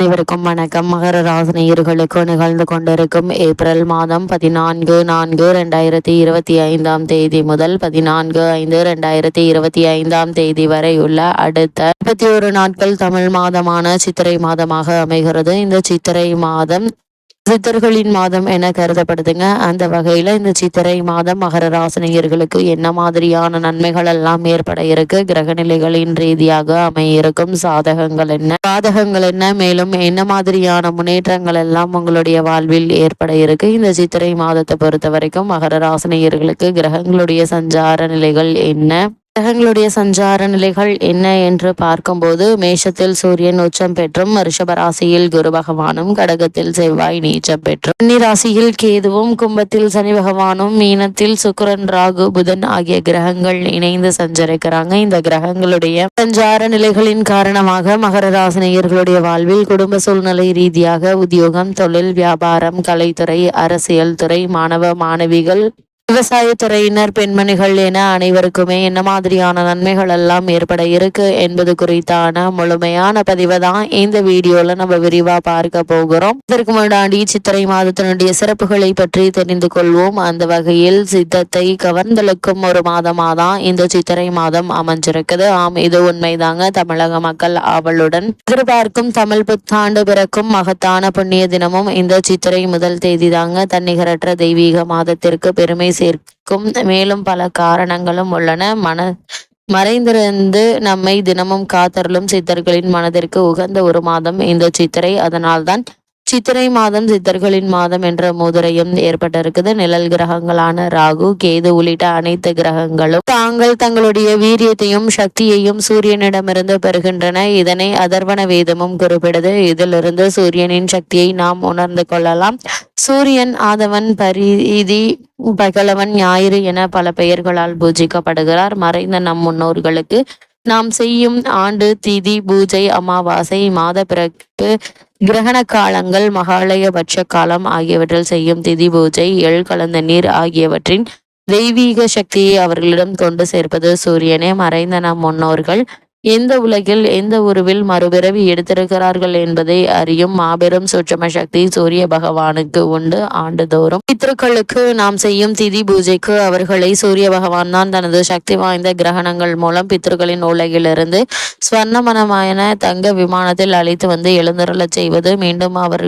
அனைவருக்கும் வணக்கம். மகர ராசினியர்களுக்கு நிகழ்ந்து கொண்டிருக்கும் ஏப்ரல் மாதம் பதினான்கு நான்கு ரெண்டாயிரத்தி இருபத்தி ஐந்தாம் தேதி முதல் பதினான்கு ஐந்து ரெண்டாயிரத்தி இருபத்தி ஐந்தாம் தேதி வரை உள்ள அடுத்த முப்பத்தி ஒரு நாட்கள் தமிழ் மாதமான சித்திரை மாதமாக அமைகிறது. இந்த சித்திரை மாதம் சித்தர்களின் மாதம் என கருதப்படுதுங்க. அந்த வகையில இந்த சித்திரை மாதம் மகர ராசினியர்களுக்கு என்ன மாதிரியான நன்மைகள் எல்லாம் ஏற்பட இருக்கு? கிரக நிலைகளின் ரீதியாக அமைய இருக்கும் சாதகங்கள் என்ன? சாதகங்கள் என்ன? மேலும் என்ன மாதிரியான முன்னேற்றங்கள் எல்லாம் உங்களுடைய வாழ்வில் ஏற்பட இருக்கு? இந்த சித்திரை மாதத்தை பொறுத்த வரைக்கும் மகர ராசினியர்களுக்கு கிரகங்களுடைய சஞ்சார நிலைகள் என்ன? கிரகங்களுடைய சஞ்சார நிலைகள் என்ன என்று பார்க்கும்போது மேஷத்தில் சூரியன் உச்சம் பெற்றும் ரிஷபராசியில் குரு பகவானும் கடகத்தில் செவ்வாய் நீச்சம் பெற்றும். கன்னி ராசியில் கேதுவும் கும்பத்தில் சனி பகவானும் மீனத்தில் சுக்கரன் ராகு புதன் ஆகிய கிரகங்கள் இணைந்து சஞ்சரிக்கிறாங்க. இந்த கிரகங்களுடைய சஞ்சார நிலைகளின் காரணமாக மகர ராசினியர்களுடைய வாழ்வில் குடும்ப சூழ்நிலை ரீதியாக உத்தியோகம் தொழில் வியாபாரம் கலைத்துறை அரசியல் துறை மாணவ மாணவிகள் விவசாயத்துறையினர் பெண்மணிகள் என அனைவருக்குமே என்ன மாதிரியான நன்மைகள் எல்லாம் ஏற்பட இருக்கு என்பது குறித்தான முழுமையான பதிவை தான் இந்த வீடியோல நம்ம விரிவா பார்க்க போகிறோம். இதற்கு முன்னாடி சித்திரை மாதத்தினுடைய சிறப்புகளை பற்றி தெரிந்து கொள்வோம். அந்த வகையில் சித்தத்தை கவர்ந்தெழுக்கும் ஒரு மாதமா தான் இந்த சித்திரை மாதம் அமைஞ்சிருக்குது. ஆம் இது உண்மைதாங்க. தமிழக மக்கள் ஆவலுடன் எதிர்பார்க்கும் தமிழ் புத்தாண்டு பிறக்கும் மகத்தான புண்ணிய தினமும் இந்த சித்திரை முதல் தேதி தாங்க. தன்னிகரற்ற தெய்வீக மாதத்திற்கு பெருமை சேர்க்கும். மேலும் பல காரணங்களும் உள்ளன. மன மறைந்திருந்து நம்மை தினமும் காத்தருளும் சித்தர்களின் மனதிற்கு உகந்த ஒரு மாதம் இந்த சித்திரை. அதனால்தான் சித்திரை மாதம் சித்தர்களின் மாதம் என்ற முதிரையும் ஏற்பட்டிருக்குது. நிழல் கிரகங்களான ராகு கேது உள்ளிட்ட அனைத்து கிரகங்களும் தாங்கள் தங்களுடைய வீரியத்தையும் சக்தியையும் சூரியனிடமிருந்து பெறுகின்றன. இதனை அதர்வன வேதமும் குறிப்பிடுது. இதிலிருந்து சூரியனின் சக்தியை நாம் உணர்ந்து கொள்ளலாம். சூரியன் ஆதவன் பரிதி பகலவன் ஞாயிறு என பல பெயர்களால் பூஜிக்கப்படுகிறார். மறைந்த நம் முன்னோர்களுக்கு நாம் செய்யும் ஆண்டு திதி பூஜை அமாவாசை மாத பிறப்பு கிரகண காலங்கள் மகாலயபட்ச காலம் ஆகியவற்றில் செய்யும் திதி பூஜை எள் கலந்த நீர் ஆகியவற்றின் தெய்வீக சக்தியை அவர்களிடம் கொண்டு சேர்ப்பது சூரியனே மறைந்த நம் முன்னோர்கள். எந்த உலகில் எந்த உருவில் மறுபிறவி எடுத்திருக்கிறார்கள் என்பதை அறியும் மாபெரும் சுற்றம சக்தி சூரிய பகவானுக்கு உண்டு ஆண்டுதோறும். பித்ருக்களுக்கு நாம் செய்யும் திதி பூஜைக்கு அவர்களை சூரிய பகவான் தான் தனது சக்தி வாய்ந்த கிரகணங்கள் மூலம் பித்ருக்களின் உலகிலிருந்து ஸ்வர்ணமனமான தங்க விமானத்தில் அழைத்து வந்து எழுந்தருளச் செய்வது மீண்டும் அவர்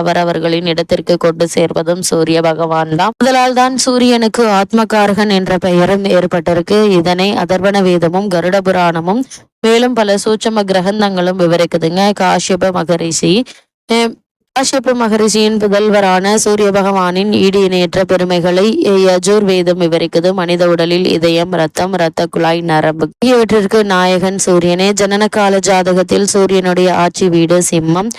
அவரவர்களின் இடத்திற்கு கொண்டு சேர்வதும் சூரிய பகவான் தான். முதலால் தான் சூரியனுக்கு ஆத்மகாரகன் என்ற பெயரும் ஏற்பட்டிருக்கு. இதனை அதர்வன வேதமும் கருட புராணமும் மேலும் பல சூட்சம கிரகந்தங்களும் விவரிக்குதுங்க. காஷ்யப மகரிஷி. காஷ்யப மகரிஷியின் புதல்வரான சூரிய பகவானின் ஈடு இணையற்ற பெருமைகளை யஜூர் வேதம் விவரிக்குது. மனித உடலில் இதயம் ரத்தம் இரத்த குழாய் நரம்பு. இவற்றிற்கு நாயகன் சூரியனே. ஜனன கால ஜாதகத்தில் சூரியனுடைய ஆட்சி வீடு சிம்மம்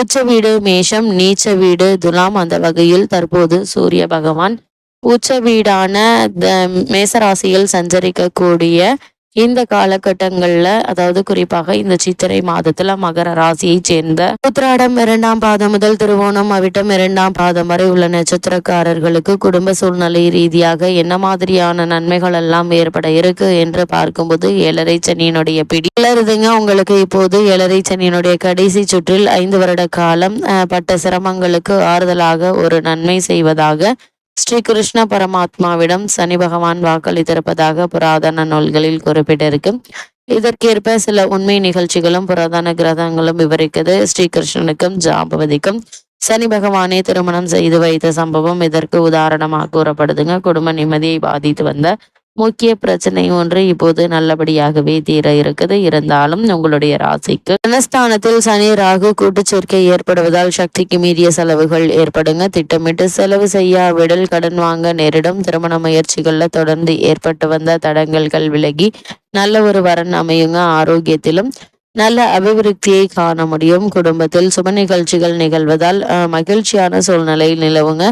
உச்ச வீடு மேஷம் நீச்ச வீடு துலாம். அந்த வகையில் தற்போது சூரிய பகவான். உச்ச வீடான மேசராசியில் சஞ்சரிக்கக்கூடிய இந்த காலகட்டங்கள்ல அதாவது குறிப்பாக இந்த சித்திரை மாதத்துல மகர ராசியை சேர்ந்த உத்திராடம் இரண்டாம் பாதம் முதல் திருவோணம் அவிட்டம் இரண்டாம் பாதம் வரை உள்ள நட்சத்திரக்காரர்களுக்கு குடும்ப சூழ்நிலை ரீதியாக என்ன மாதிரியான நன்மைகள் எல்லாம் ஏற்பட இருக்கு என்று பார்க்கும்போது ஏழரை சனியினுடைய பிடி. இல்லருதுங்க உங்களுக்கு இப்போது. ஏழரை சனியினுடைய கடைசி சுற்றில் ஐந்து வருட காலம் பட்ட சிரமங்களுக்கு ஆறுதலாக ஒரு நன்மை செய்வதாக ஸ்ரீ கிருஷ்ண பரமாத்மாவிடம் சனி பகவான் வாக்களித்திருப்பதாக புராதன நூல்களில் குறிப்பிட்டிருக்கு. இதற்கேற்ப சில உண்மை நிகழ்ச்சிகளும் புராதன கிரகங்களும் விவரிக்கிறது. ஸ்ரீ கிருஷ்ணனுக்கும் ஜாம்பவதிக்கும் சனி பகவானே திருமணம் செய்து வைத்த சம்பவம் இதற்கு உதாரணமாக கூறப்படுதுங்க. குடும்ப நிம்மதியை பாதித்து வந்த முக்கிய பிரச்சனை ஒன்று இப்போது நல்லபடியாகவே தீர இருக்குது. இருந்தாலும் உங்களுடைய ராசிக்கு தனஸ்தானத்தில் சனி ராகு கூட்டு சேர்க்கை ஏற்படுவதால் சக்திக்கு மீறிய செலவுகள் ஏற்படுங்க. திட்டமிட்டு செலவு செய்யாவிடல் கடன் வாங்க நேரிடும். திருமண முயற்சிகள்ல தொடர்ந்து ஏற்பட்டு வந்த தடங்கல்கள் விலகி நல்ல ஒரு வரன் அமையுங்க. ஆரோக்கியத்திலும் நல்ல அபிவிருத்தியை காண முடியும். குடும்பத்தில் சுப நிகழ்ச்சிகள் நிகழ்வதால் மகிழ்ச்சியான சூழ்நிலை நிலவுங்க.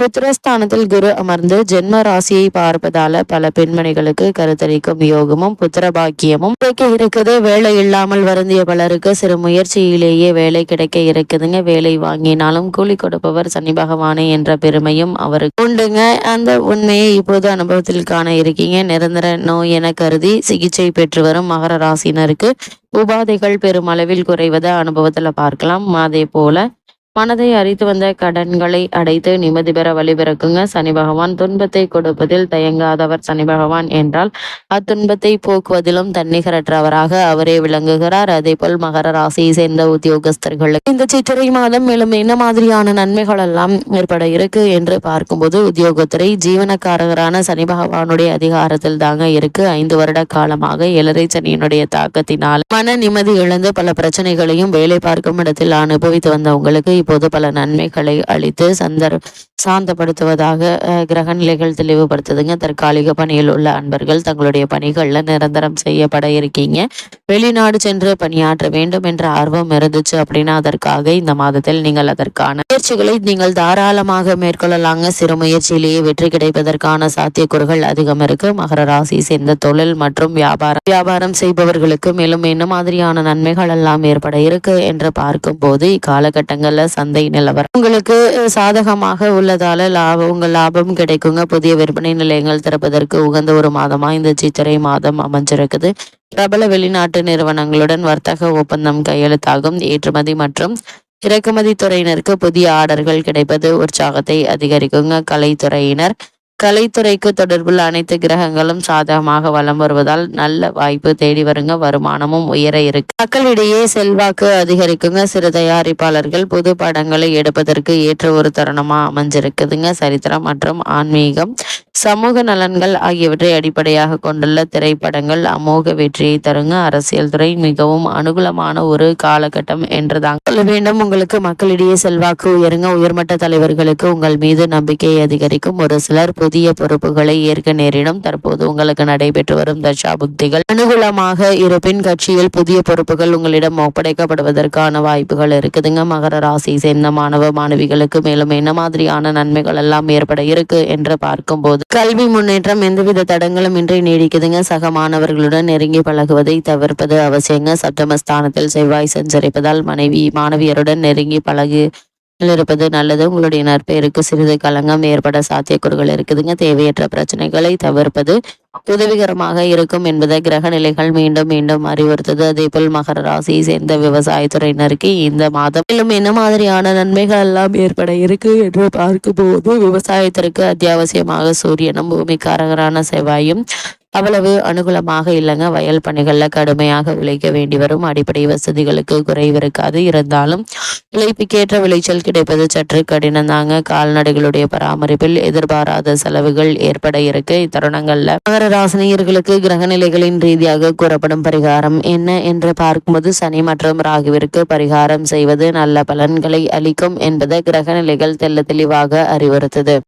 புத்திரஸ்தானத்தில் குரு அமர்ந்து ஜென்ம ராசியை பார்ப்பதால பல பெண்மணிகளுக்கு கருத்தரிக்கும் யோகமும் புத்திர பாக்கியமும் கிடைக்க இருக்குது. வேலை இல்லாமல் வருந்திய பலருக்கு சிறு முயற்சியிலேயே வேலை கிடைக்க இருக்குதுங்க. வேலை வாங்கினாலும் கூலி கொடுப்பவர் சனி பகவானே என்ற பெருமையும் அவருக்கு உண்டுங்க. அந்த உண்மையை இப்போது அனுபவத்தில் காண இருக்கீங்க. நிரந்தர நோய் என கருதி சிகிச்சை பெற்று வரும் மகர ராசினருக்கு உபாதைகள் பெருமளவில் குறைவதை அனுபவத்துல பார்க்கலாம். அதே போல மனதை அறித்து வந்த கடன்களை அடைத்து நிம்மதி பெற வழிபிறக்குங்க சனி பகவான் துன்பத்தை கொடுப்பதில் தயங்காதவர் சனி பகவான் என்றால் அத்துன்பத்தை போக்குவதிலும் தன்னிகரற்றவராக அவரே விளங்குகிறார். அதே போல் மகர ராசியை சேர்ந்த உத்தியோகஸ்தர்களுக்கு இந்த சித்திரை மாதம் மேலும் என்ன மாதிரியான நன்மைகள் எல்லாம் ஏற்பட இருக்கு என்று பார்க்கும்போது உத்தியோகத்துறை ஜீவனக்காரகரான சனி பகவானுடைய அதிகாரத்தில் தாங்க இருக்கு. ஐந்து வருட காலமாக இளரை சனியினுடைய தாக்கத்தினால் மன நிம்மதி இழந்து பல பிரச்சனைகளையும் வேலை பார்க்கும் இடத்தில் அனுபவித்து வந்த போது பல நன்மைகளை அளித்து சந்தர் சாந்தப்படுத்துவதாக கிரக நிலைகள் தெளிவுபடுத்துதுங்க. தற்காலிக பணியில் உள்ள அன்பர்கள் தங்களுடைய பணிகளில் நிரந்தரம் செய்யப்பட இருக்கீங்க. வெளிநாடு சென்று பணியாற்ற வேண்டும் என்ற ஆர்வம் இருந்துச்சு அப்படின்னா அதற்காக இந்த மாதத்தில் நீங்கள் அதற்கான முயற்சிகளை நீங்கள் தாராளமாக மேற்கொள்ளலாங்க. சிறு முயற்சியிலேயே வெற்றி கிடைப்பதற்கான சாத்தியக்கூறுகள் அதிகம் இருக்கு. மகர ராசி சேர்ந்த தொழில் மற்றும் வியாபாரம் வியாபாரம் செய்பவர்களுக்கு மேலும் என்ன மாதிரியான நன்மைகள் எல்லாம் ஏற்பட இருக்கு என்று பார்க்கும் போது இக்காலகட்டங்கள்ல சந்தை நிலவரம் உங்களுக்கு சாதகமாக உள்ளதால லாபம் உங்கள் லாபம் கிடைக்குங்க. புதிய விற்பனை நிலையங்கள் திறப்பதற்கு உகந்த ஒரு மாதமா இந்த சித்திரை மாதம் அமைஞ்சிருக்குது. பிரபல வெளிநாட்டு நிறுவனங்களுடன் வர்த்தக ஒப்பந்தம் கையெழுத்தாகும். ஏற்றுமதி மற்றும் இறக்குமதி துறையினருக்கு புதிய ஆர்டர்கள் கிடைப்பது உற்சாகத்தை அதிகரிக்குங்க. கலைத்துறையினர் கலைத்துறைக்கு தொடர்புள்ள அனைத்து கிரகங்களும் சாதகமாக வலம் வருவதால் நல்ல வாய்ப்பு தேடி வருங்க. வருமானமும் உயர இருக்கு. மக்களிடையே செல்வாக்கு அதிகரிக்குங்க. சிறு தயாரிப்பாளர்கள் புது படங்களை எடுப்பதற்கு ஏற்ற ஒரு தருணமா அமைஞ்சிருக்குதுங்க. சரித்திரம் மற்றும் ஆன்மீகம். சமூக நலன்கள் ஆகியவற்றை அடிப்படையாக கொண்டுள்ள திரைப்படங்கள் அமோக வெற்றியை தருங்க. அரசியல் துறை மிகவும் அனுகூலமான ஒரு காலகட்டம் என்றுதான் சொல்ல வேண்டும். உங்களுக்கு மக்களிடையே செல்வாக்கு உயருங்க. உயர்மட்ட தலைவர்களுக்கு உங்கள் மீது நம்பிக்கையை அதிகரிக்கும். ஒரு சிலர் புதிய பொறுப்புகளை ஏற்க நேரிடும். தற்போது உங்களுக்கு நடைபெற்று வரும் தசா புக்திகள் அனுகூலமாக இருப்பின் கட்சியில் புதிய பொறுப்புகள் உங்களிடம் ஒப்படைக்கப்படுவதற்கான வாய்ப்புகள் இருக்குதுங்க. மகர ராசி சேர்ந்த மாணவ மாணவிகளுக்கு மேலும் என்ன மாதிரியான நன்மைகள் எல்லாம் ஏற்பட இருக்கு என்று போது. கல்வி முன்னேற்றம் எந்தவித தடங்களும் இன்றி நீடிக்குதுங்க. சக மாணவர்களுடன் நெருங்கி பழகுவதை தவிர்ப்பது அவசியங்க. சப்தமஸ்தானத்தில் செவ்வாய் சஞ்சரிப்பதால் மனைவி மாணவியருடன் நெருங்கி பழகு இருப்பது நல்லது. உங்களுடைய நற்பெயருக்கு சிறிது களங்கம் ஏற்பட சாத்தியக்கூறுகள் இருக்குதுங்க. தேவையற்ற பிரச்சனைகளை தவிர்ப்பது உதவிகரமாக இருக்கும் என்பதை கிரக நிலைகள் மீண்டும் மீண்டும் அறிவுறுத்தது. அதே போல் மகர ராசியை சேர்ந்த விவசாயத்துறையினருக்கு இந்த மாதம் மேலும் என்ன மாதிரியான நன்மைகள் எல்லாம் ஏற்பட இருக்கு என்று பார்க்கும்போது விவசாயத்திற்கு அத்தியாவசியமாக சூரியனும் பூமிக்காரகரான செவ்வாயும் அவ்வளவு அனுகூலமாக இல்லைங்க. வயல் பணிகளில் கடுமையாக விளைக்க வேண்டி வரும். அடிப்படை வசதிகளுக்கு குறைவு இருக்காது. இருந்தாலும் உழைப்புக்கேற்ற விளைச்சல் கிடைப்பது சற்று கடினம் தாங்க. கால்நடைகளுடைய பராமரிப்பில் எதிர்பாராத செலவுகள் ஏற்பட இருக்கு. இத்தருணங்கள்ல மகர ராசினியர்களுக்கு கிரகநிலைகளின் ரீதியாக கூறப்படும் பரிகாரம் என்ன என்று பார்க்கும்போது சனி மற்றும் ராகுவிற்கு பரிகாரம் செய்வது நல்ல பலன்களை அளிக்கும் என்பதை கிரகநிலைகள் தெல்ல தெளிவாக அறிவுறுத்தது.